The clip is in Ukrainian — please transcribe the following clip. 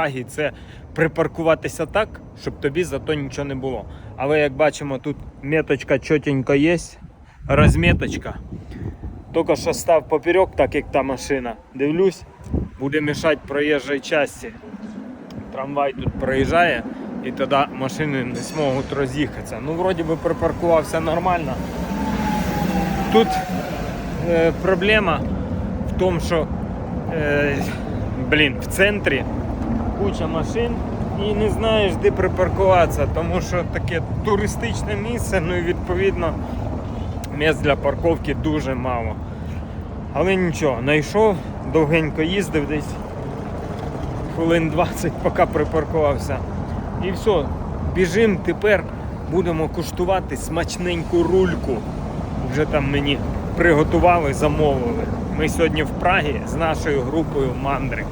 Прагі це припаркуватися так, щоб тобі за то нічого не було. Але як бачимо, тут меточка чотенько є, розміточка. Тільки що став поперек, так як та машина. Дивлюсь, буде мішати проїжджій часті. Трамвай тут проїжджає і тоді машини не зможуть роз'їхатися. Ну, вроді би припаркувався нормально. Тут е, проблема в тому, що е, блін, в центрі куча машин і не знаєш, де припаркуватися, тому що таке туристичне місце, ну і відповідно місць для парковки дуже мало. Але нічого, знайшов, довгенько їздив десь хвилин 20, поки припаркувався. І все, біжим, тепер будемо куштувати смачненьку рульку. Вже там мені приготували, замовили. Ми сьогодні в Прагі з нашою групою мандри.